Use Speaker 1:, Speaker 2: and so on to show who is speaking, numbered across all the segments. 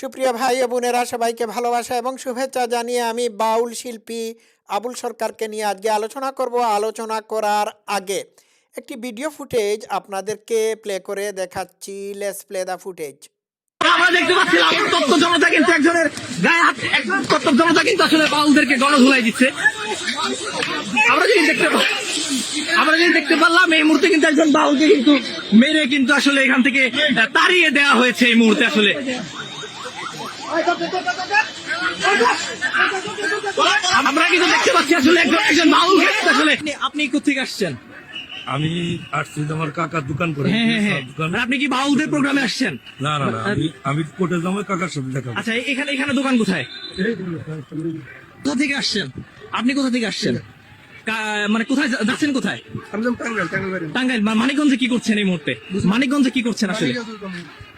Speaker 1: সুপ্রিয় ভাই ও বোনেরা, সবাইকে ভালোবাসা এবং শুভেচ্ছা জানিয়ে আমি বাউল শিল্পী আবুল সরকারকে নিয়ে আজকে আলোচনা করব আলোচনা করার আগে। একটি ভিডিও ফুটেজ আপনাদেরকে প্লে করে দেখাচ্ছি। লেস প্লে দ্য ফুটেজ
Speaker 2: আমরা দেখতে পাচ্ছিলাম তত্ত্ব জনতা কিন্তু একজনের গায়ে হাত একজন তত্ত্ব জনতা কিন্তু আসলে বাউলদেরকে গণধুলাই দিচ্ছে। আমরা যদি দেখতে আমরা যদি দেখতে পারলাম, এই মুহূর্তে কিন্তু একজন বাউলকে কিন্তু মেরে কিন্তু আসলে এখান থেকে তাড়িয়ে দেওয়া হয়েছে এই মুহূর্তে আসলে। আমরা কিন্তু দেখতে পাচ্ছি আসলে একজন আসলে। আপনি- কোথেকে আসছেন?
Speaker 3: আমি আসছি আমার কাকার দোকান করে।
Speaker 2: হ্যাঁ হ্যাঁ হ্যাঁ।
Speaker 3: দোকান
Speaker 2: আর আপনি কি বাউলদের প্রোগ্রামে আসছেন?
Speaker 3: না না না আমি আমি কোটে কাকার সাথে দেখা
Speaker 2: আচ্ছা এখানে এখানে দোকান কোথায়? কোথা থেকে আসছেন? আপনি কোথা থেকে আসছেন? মানে কোথায় যাচ্ছেন কোথায়? টাঙ্গাইল মানিকগঞ্জে কি করছেন এই মুহূর্তে? মানিকগঞ্জে কি করছেন আসলে?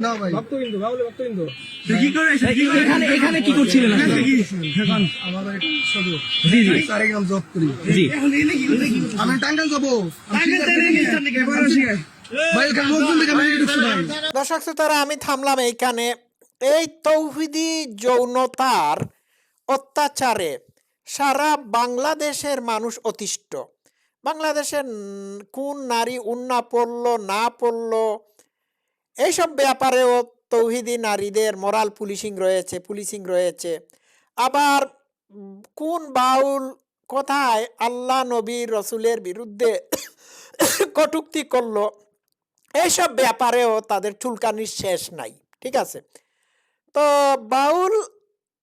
Speaker 4: না ভাই।
Speaker 2: এখানে এখানে কি করছিলেন?
Speaker 4: আমার বাড়ি সদর
Speaker 2: জি জি।
Speaker 4: জব করি।
Speaker 2: জি।
Speaker 4: আমি টাঙ্গাইল যাব। এখানে দেখে আমি ঢুকছি ভাই
Speaker 1: দর্শক শ্রোতারা আমি থামলাম এইখানে। এই তৌহিদি যৌনতার অত্যাচারে সারা বাংলাদেশের মানুষ অতিষ্ঠ। বাংলাদেশের কোন নারী উন্না পড়ল না পড়ল এইসব ব্যাপারেও তৌহিদি নারীদের মোরাল পুলিশিং রয়েছে পুলিশিং রয়েছে। আবার কোন বাউল কোথায় আল্লাহ নবী রসুলের বিরুদ্ধে কটুক্তি করল এইসব ব্যাপারেও তাদের চুলকানির শেষ নাই, ঠিক আছে? তো বাউল,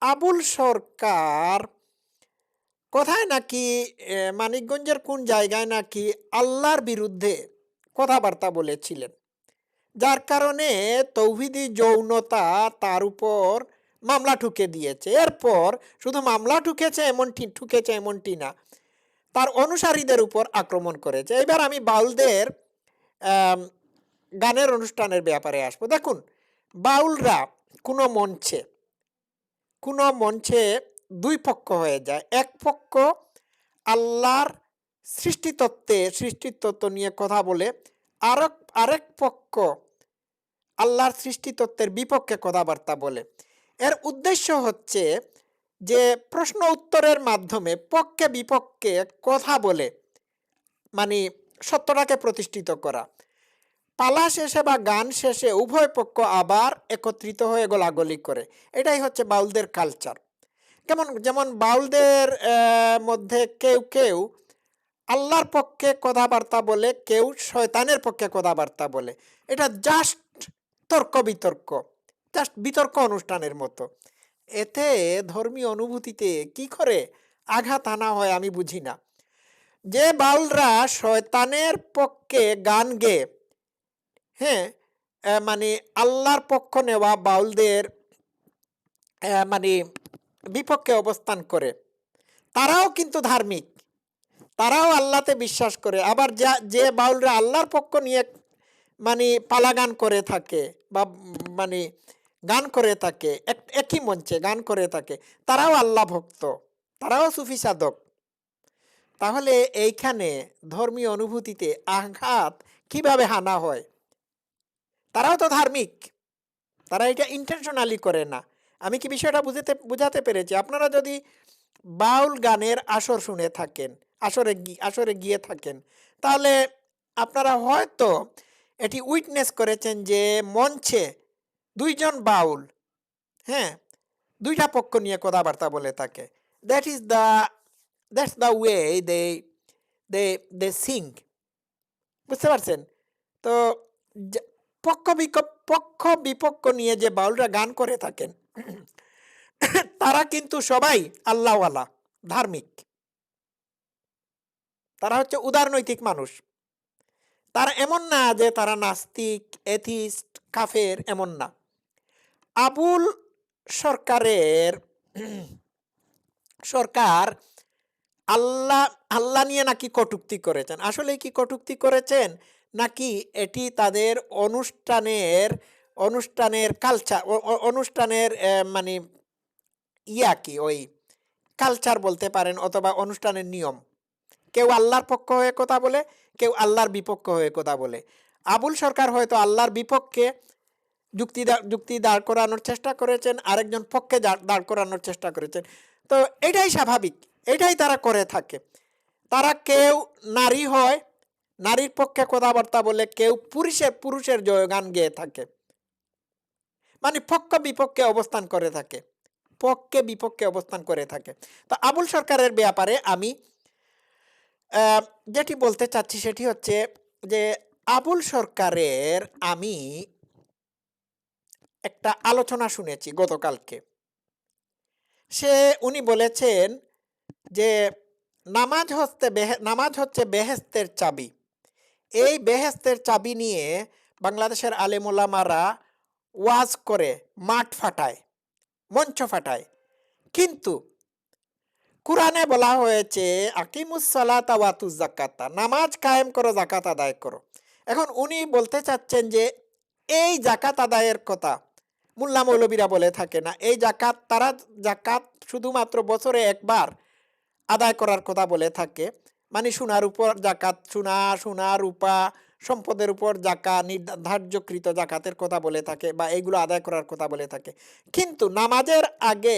Speaker 1: আবুল সরকার কোথায় নাকি মানিকগঞ্জের কোন জায়গায় নাকি আল্লাহর বিরুদ্ধে কথাবার্তা বলেছিলেন? যার কারণে তৌহিদি যৌনতা তার উপর মামলা ঠুকে দিয়েছে। এরপর শুধু মামলা ঠুকেছে এমনটি ঠুকেছে এমনটি না, তার অনুসারীদের উপর আক্রমণ করেছে। এবার আমি বাউলদের গানের অনুষ্ঠানের ব্যাপারে আসব। দেখুন, বাউলরা কোনো মঞ্চে কোনো মঞ্চে দুই পক্ষ হয়ে যায়। এক পক্ষ আল্লাহর সৃষ্টিতত্ত্বে, সৃষ্টিতত্ত্ব নিয়ে কথা বলে, আরেক আরেক পক্ষ আল্লাহর সৃষ্টিতত্ত্বের বিপক্ষে কথাবার্তা বলে। এর উদ্দেশ্য হচ্ছে যে প্রশ্ন উত্তরের মাধ্যমে পক্ষে বিপক্ষে কথা বলে মানে সত্যটাকে প্রতিষ্ঠিত করা। পালা শেষে বা গান শেষে উভয় পক্ষ আবার একত্রিত হয়ে গোলাগুলি করে। এটাই হচ্ছে বাউলদের কালচার কেমন, যেমন বাউলদের মধ্যে কেউ কেউ আল্লাহর পক্ষে কথাবার্তা বলে, কেউ শয়তানের পক্ষে কথাবার্তা বলে। এটা জাস্ট তর্ক বিতর্ক। জাস্ট বিতর্ক অনুষ্ঠানের মতো। এতে ধর্মীয় অনুভূতিতে কি করে আঘাত আনা হয় আমি বুঝি না। যে বাউলরা শয়তানের পক্ষে গান গেয়ে হ্যাঁ মানে আল্লাহর পক্ষ নেওয়া বাউলদের মানে বিপক্ষে অবস্থান করে, তারাও কিন্তু ধার্মিক। তারাও আল্লাহতে বিশ্বাস করে। আবার যা, যে বাউলরা আল্লাহর পক্ষ নিয়ে মানে পালা গান করে থাকে বা মানে গান করে থাকে, এক- একই মঞ্চে গান করে থাকে। তারাও আল্লাহ ভক্ত, তারাও সুফি সাধক। তাহলে এইখানে ধর্মীয় অনুভূতিতে আঘাত কীভাবে হানা হয়? তারাও তো ধার্মিক, তারা এটা ইন্টেনশনালি করে না। আমি কি বিষয়টা বুঝতে, বুঝাতে পেরেছি? আপনারা যদি বাউল গানের আসর শুনে থাকেন, আসরে আসরে গিয়ে থাকেন, তাহলে আপনারা হয়তো এটি উইটনেস করেছেন যে মঞ্চে দুইজন বাউল হ্যাঁ দুইটা পক্ষ নিয়ে কথাবার্তা বলে থাকে। That is the that's the way they they they sing বুঝতে পারছেন? তো পক্ষ পক্ষ বিপক্ষ নিয়ে যে বাউলরা গান করে থাকেন, তারা কিন্তু সবাই আল্লাহওয়ালা, ধার্মিক। তারা হচ্ছে উদারনৈতিক মানুষ। তারা এমন না যে তারা নাস্তিক, এথিস্ট, কাফের, এমন না। আবুল সরকারের সরকার আল্লাহ আল্লাহ নিয়ে নাকি কটুক্তি করেছেন। আসলে কি কটুক্তি করেছেন? নাকি এটি তাদের অনুষ্ঠানের অনুষ্ঠানের কালচার অনুষ্ঠানের মানে ইয়া কি? ওই কালচার বলতে পারেন অথবা অনুষ্ঠানের নিয়ম। কেউ আল্লাহর পক্ষ হয়ে কথা বলে, কেউ আল্লাহর বিপক্ষ হয়ে কথা বলে। আবুল সরকার হয়তো আল্লাহর বিপক্ষে যুক্তি যুক্তি দাঁড় করানোর চেষ্টা করেছেন, আরেকজন পক্ষে দাঁড় করানোর চেষ্টা করেছেন। তো এটাই স্বাভাবিক, এটাই তারা করে থাকে। তারা কেউ নারী হয়, নারীর পক্ষে কথাবার্তা বলে কেউ পুরুষের পুরুষের জয়গান গেয়ে থাকে। মানে পক্ষ বিপক্ষে অবস্থান করে থাকে, পক্ষে বিপক্ষে অবস্থান করে থাকে। তো আবুল সরকারের ব্যাপারে আমি যেটি বলতে চাচ্ছি সেটি হচ্ছে যে আবুল সরকারের আমি একটা আলোচনা শুনেছি গতকালকে। সে, উনি বলেছেন যে নামাজ হচ্ছে নামাজ হচ্ছে বেহেস্তের চাবি। এই বেহেস্তের চাবি নিয়ে বাংলাদেশের আলেমুলামারা ওয়াজ করে, মাঠ ফাটায়, মঞ্চ ফাটায়। কিন্তু কোরআনে বলা হয়েছে আকিমুসালাতা জাকাতা নামাজ কায়েম করো জাকাত আদায় করো। এখন উনি বলতে চাচ্ছেন যে, এই জাকাত আদায়ের কথা মোল্লা মৌলবীরা বলে থাকে না, এই জাকাত তারা জাকাত শুধুমাত্র বছরে একবার আদায় করার কথা বলে থাকে। মানে সোনার উপর জাকাত সোনা সোনা, রূপা, সম্পদের উপর জাকা নির্ধার্যকৃত জাকাতের কথা বলে থাকে বা এইগুলো আদায় করার কথা বলে থাকে। কিন্তু নামাজের আগে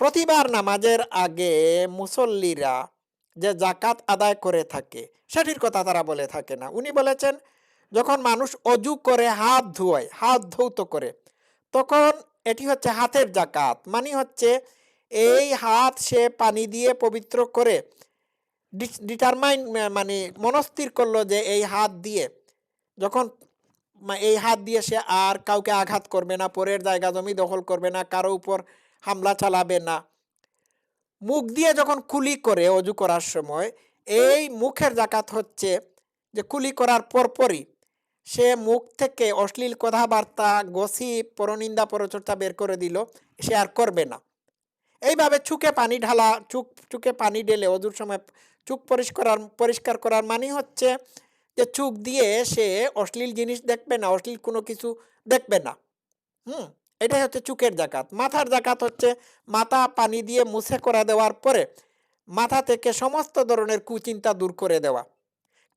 Speaker 1: প্রতিবার নামাজের আগে মুসল্লিরা যে জাকাত আদায় করে থাকে, সেটির কথা তারা বলে থাকে না। উনি বলেছেন, যখন মানুষ অজু করে হাত ধোয়, হাত ধৌত করে, তখন এটি হচ্ছে হাতের জাকাত মানে হচ্ছে এই হাত সে পানি দিয়ে পবিত্র করে ডিটারমাইন মানে মনস্থির করল যে এই হাত দিয়ে, যখন এই হাত দিয়ে সে আর কাউকে আঘাত করবে না, পরের জায়গা জমি দখল করবে না, কারও উপর হামলা চালাবে না। মুখ দিয়ে যখন কুলি করে অজু করার সময়, এই মুখের জাকাত হচ্ছে যে কুলি করার পরপরই সে মুখ থেকে অশ্লীল কথাবার্তা, গসি, পরনিন্দা, পরচর্চা বের করে দিল, সে আর করবে না। এইভাবে চুকে পানি ঢালা, চুক, চুকে পানি ঢেলে অজুর সময় চুক পরিষ্কার পরিষ্কার করার মানে হচ্ছে যে চুক দিয়ে সে অশ্লীল জিনিস দেখবে না, অশ্লীল কোনো কিছু দেখবে না। হুম? এটাই হচ্ছে চুকের জাকাত। মাথার জাকাত হচ্ছে মাথা পানি দিয়ে মুছে করে দেওয়ার পরে মাথা থেকে সমস্ত ধরনের কুচিন্তা দূর করে দেওয়া।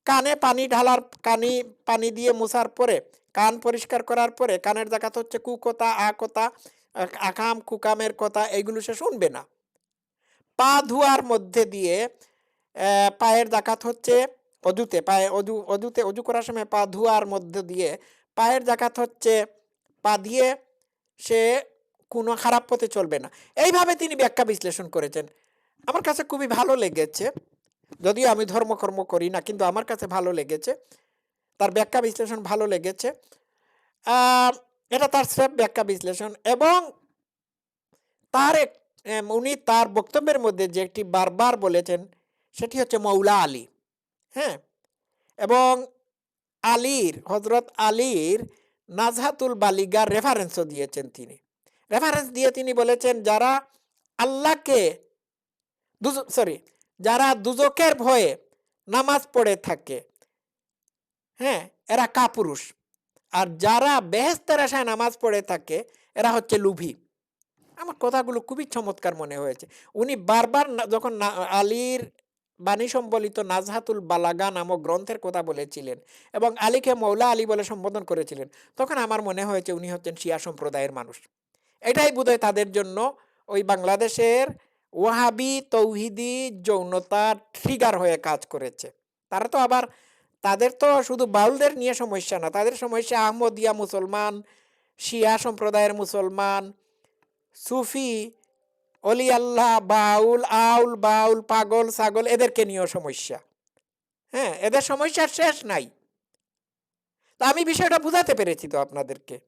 Speaker 1: কানে পানি ঢালার, কানি পানি দিয়ে মুছার পরে, কান পরিষ্কার করার পরে কানের জাকাত হচ্ছে কুকতা আকতা আকাম কুকামের কথা, এইগুলো সে শুনবে না। পা ধোয়ার মধ্যে দিয়ে পায়ের জাকাত হচ্ছে অজুতে পায়ে অজু অজুতে অজু করার সময় পা ধোয়ার মধ্যে দিয়ে পায়ের জাকাত হচ্ছে পা দিয়ে সে কোনো খারাপ পথে চলবে না। এইভাবে তিনি ব্যাখ্যা বিশ্লেষণ করেছেন। আমার কাছে খুবই ভালো লেগেছে। যদিও আমি ধর্মকর্ম করি না, কিন্তু আমার কাছে ভালো লেগেছে। তার ব্যাখ্যা বিশ্লেষণ ভালো লেগেছে। এটা তার স্রেফ ব্যাখ্যা বিশ্লেষণ এবং তার এক উনি তার বক্তব্যের মধ্যে যে একটি বারবার বলেছেন, সেটি হচ্ছে মৌলা আলী। হ্যাঁ? এবং আলীর হজরত আলীর নাজহাতুল বালিগার রেফারেন্সও দিয়েছেন তিনি। রেফারেন্স দিয়ে তিনি বলেছেন, যারা আল্লাহকে সরি যারা দুজকের ভয়ে নামাজ পড়ে থাকে হ্যাঁ এরা কাপুরুষ। আর যারা বেহেস্তের আশায় নামাজ পড়ে থাকে, এরা হচ্ছে লুভি। আমার কথাগুলো খুবই চমৎকার মনে হয়েছে। উনি বারবার যখন আলীর বাণী সম্বলিত নাজহাতুল বালাগা নামক গ্রন্থের কথা বলেছিলেন এবং আলীকে মৌলা আলী বলে সম্বোধন করেছিলেন। তখন আমার মনে হয়েছে উনি হচ্ছেন শিয়া সম্প্রদায়ের মানুষ। এটাই বোধহয় তাদের জন্য ওই বাংলাদেশের ওয়াহাবি তৌহিদি যৌনতা ট্রিগার হয়ে কাজ করেছে। তারা তো আবার, তাদের তো শুধু বাউলদের নিয়ে সমস্যা না, তাদের সমস্যা আহমদিয়া মুসলমান, শিয়া সম্প্রদায়ের মুসলমান, সুফি অলি আল্লাহ, বাউল, আউল, বাউল, পাগল, ছাগল, এদেরকে নিয়েও সমস্যা। হ্যাঁ এদের সমস্যার শেষ নাই। তা আমি বিষয়টা বুঝাতে পেরেছি তো আপনাদেরকে।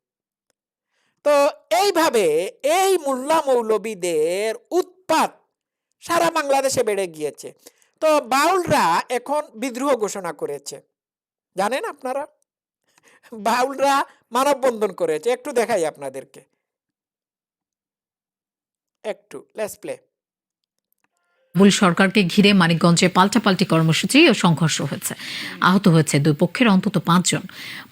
Speaker 1: তো এইভাবে এই মোল্লা মৌলবীদের উৎপাত সারা বাংলাদেশে বেড়ে গিয়েছে। তো বাউলরা এখন বিদ্রোহ ঘোষণা করেছে। জানেন আপনারা? বাউলরা মানববন্ধন করেছে। একটু দেখাই আপনাদেরকে। একটু লেটস প্লে
Speaker 5: আবুল সরকারকে ঘিরে মানিকগঞ্জে পাল্টাপাল্টি কর্মসূচি ও সংঘর্ষ হয়েছে। আহত হয়েছে দুই পক্ষের অন্তত পাঁচজন।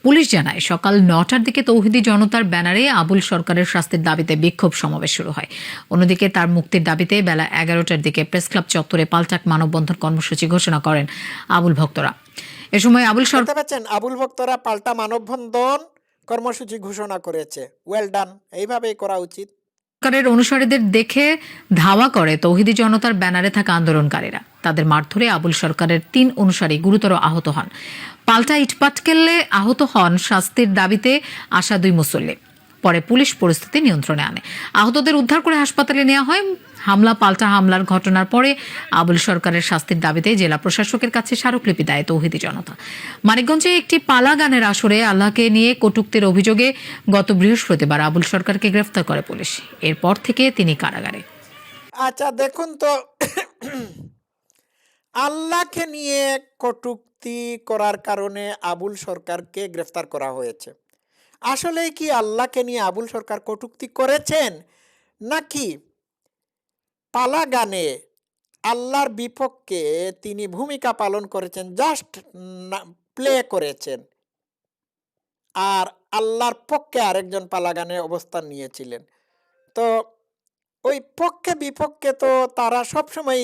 Speaker 5: পুলিশ জানায় সকাল নটার দিকে তৌহিদি জনতার ব্যানারে আবুল সরকারের শাস্তির দাবিতে বিক্ষোভ সমাবেশ শুরু হয়। অন্যদিকে তার মুক্তির দাবিতে বেলা এগারোটার দিকে প্রেসক্লাব চত্বরে পাল্টাক মানববন্ধন কর্মসূচি ঘোষণা করেন আবুল ভক্তরা। এ সময় আবুল সরকার
Speaker 1: আবুল ভক্তরা পাল্টা মানববন্ধন কর্মসূচি ঘোষণা করেছে। ওয়েল ডান এইভাবেই করা উচিত।
Speaker 5: সরকারের অনুসারীদের দেখে ধাওয়া করে তৌহিদি জনতার ব্যানারে থাকা আন্দোলনকারীরা। তাদের মারধরে আবুল সরকারের তিন অনুসারী গুরুতর আহত হন। পাল্টা ইটপাটকেলে আহত হন শাস্তির দাবিতে আসা দুই মুসল্লি। পরে পুলিশ পরিস্থিতি নিয়ন্ত্রণে আনে। আহতদের উদ্ধার করে হাসপাতালে নেওয়া হয়। হামলা, পাল্টা হামলার ঘটনার পরে আবুল সরকারের শাস্তির দাবিতে জেলা প্রশাসকের কাছে স্মারকলিপি দেয় তৌহিদি জনতা। মানিকগঞ্জে একটি পালা গানের আসরে আল্লাহকে নিয়ে কটুক্তির অভিযোগে গত বৃহস্পতিবার আবুল সরকারকে গ্রেফতার করে পুলিশ। এরপর থেকে তিনি কারাগারে।
Speaker 1: আচ্ছা দেখুন তো, আল্লাহকে নিয়ে কটূক্তি করার কারণে আবুল সরকারকে গ্রেফতার করা হয়েছে। আসলে কি আল্লাহকে নিয়ে আবুল সরকার কটূক্তি করেছেন? নাকি পালা গানে আল্লাহর বিপক্ষে তিনি ভূমিকা পালন করেছেন জাস্ট প্লে করেছেন। আর আল্লাহর পক্ষে আরেকজন পালা গানে অবস্থান নিয়েছিলেন। তো ওই পক্ষে বিপক্ষে তো তারা সবসময়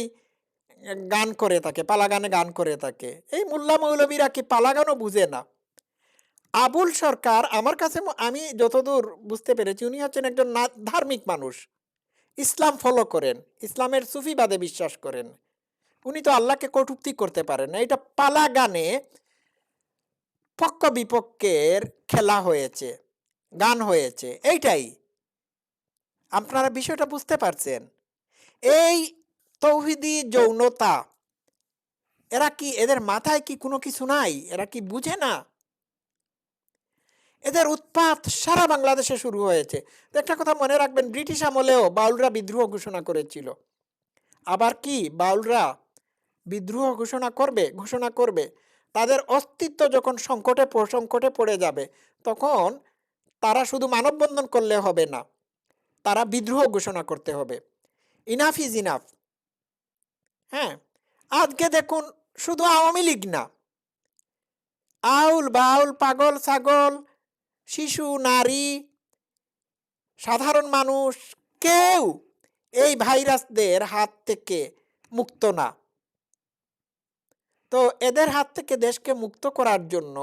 Speaker 1: গান করে থাকে পালা গানে গান করে থাকে। এই মোল্লা মৌলবীরা কি পালা গানও বুঝে না? আবুল সরকার, আমার কাছে আমি যতদূর বুঝতে পেরেছি, উনি হচ্ছেন একজন ধার্মিক মানুষ। ইসলাম ফলো করেন, ইসলামের সুফিবাদে বিশ্বাস করেন। উনি তো আল্লাহকে কটূক্তি করতে পারেন না। এটা পালা গানে পক্ষ বিপক্ষের খেলা হয়েছে, গান হয়েছে, এইটাই। আপনারা বিষয়টা বুঝতে পারছেন? এই তৌহিদি যৌনতা, এরা কি, এদের মাথায় কি কোনো কিছু নাই? এরা কি বুঝে না? এদের উৎপাত সারা বাংলাদেশে শুরু হয়েছে। একটা কথা মনে রাখবেন, ব্রিটিশ আমলেও বাউলরা বিদ্রোহ ঘোষণা করেছিল। আবার কি, বাউলরা বিদ্রোহ ঘোষণা করবে ঘোষণা করবে? তাদের অস্তিত্ব যখন সংকটে সংকটে পড়ে যাবে, তখন তারা শুধু মানববন্ধন করলে হবে না, তারা বিদ্রোহ ঘোষণা করতে হবে। Enough is enough. হ্যাঁ আজকে দেখুন শুধু আওয়ামী লীগ না। আউল বাউল, পাগল, ছাগল শিশু, নারী, সাধারণ মানুষ, কেউ এই ভাইরাসদের হাত থেকে মুক্ত না। তো এদের হাত থেকে দেশকে মুক্ত করার জন্য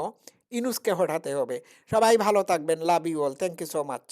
Speaker 1: ইনুসকে হঠাতে হবে। সবাই ভালো থাকবেন। Love you all thank you so much